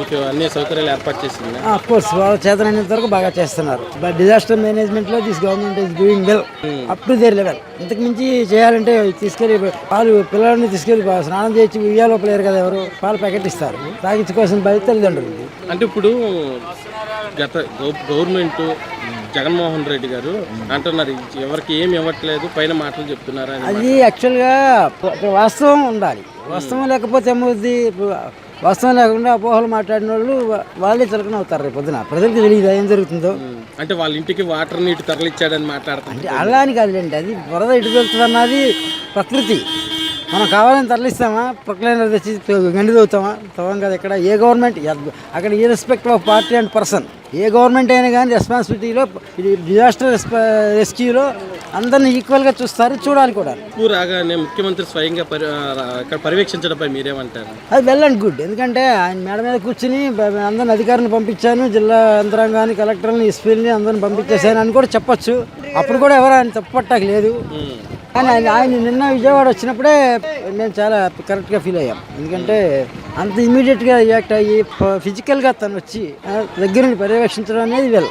మీకు అన్ని సౌకర్యాలు ఏర్పాటు చేసింది? ఆఫ్ కోర్స్ వాళ్ళ చేతనైనంత వరకు బాగా చేస్తున్నారు. బట్ డిజాస్టర్ మేనేజ్మెంట్లో this government is doing well up to their level ఇంతకు మించి చేయాలంటే తీసుకెళ్ళి పాలు పిల్లల్ని తీసుకెళ్ళి పా- స్నానం చేసి ఉయ్యాలో లేరు కదా ఎవరు? పాలు ప్యాకెట్ ఇస్తారు. తాగించుకోవాల్సిన బాధ్యత తల్లిదండ్రులు అంటే ఇప్పుడు గత గవ- గవర్నమెంట్ జగన్మోహన్ రెడ్డి గారు అంటున్నారు ఎవరికి ఏమి ఇవ్వట్లేదు పైన మాటలు చెప్తున్నారు అది యాక్చువల్గా వాస్తవం ఉండాలి. వాస్తవం లేకపోతే ఏమవుద్ది? వాస్తవం లేకుండా అపోహలు మాట్లాడిన వాళ్ళు వాళ్ళే చులకన అవుతారు రేపు పొద్దున. ప్రజలకు తెలియదు ఏం జరుగుతుందో. అంటే వాళ్ళ ఇంటికి వాటర్ నీటి తరలిచ్చాడని మాట్లాడుతుంది అంటే అలా అని కాదులేండి అది వరద ఇటు వెళ్తుంది అన్నది ప్రకృతి. మనం కావాలని తరలిస్తామా? ప్రొక్లైనర్ తెచ్చి గండి తవ్వుతామా తవ్వం కదా ఇక్కడ ఏ గవర్నమెంట్ అక్కడ ఈ respect of party and person A government అయినా కానీ రెస్పాన్సిబిలిటీలో ఇది డిజాస్టర్ రెస్క్యూలో అందరిని ఈక్వల్గా చూస్తారు చూడాలి కూడా. రాగానే ముఖ్యమంత్రి స్వయంగా ఇక్కడ పర్యవేక్షించడంపై మీరేమంటారు? అది వెల్ అండ్ గుడ్. ఎందుకంటే ఆయన మేడ మీద కూర్చుని అందరిని అధికారులను పంపించాను జిల్లా యంత్రాంగాన్ని కలెక్టర్ని ఎస్పీలని అందరిని పంపించేశాను అని కూడా చెప్పొచ్చు. అప్పుడు కూడా ఎవరు ఆయన తప్పట్టక లేదు. కానీ ఆయన ఆయన నిన్న విజయవాడ వచ్చినప్పుడే మేము చాలా కరెక్ట్గా ఫీల్ అయ్యాం. ఎందుకంటే అంత ఇమీడియట్గా రియాక్ట్ అయ్యి ఫిజికల్గా తను వచ్చి దగ్గర పర్యవేక్షించడం అనేది వెళ్ళ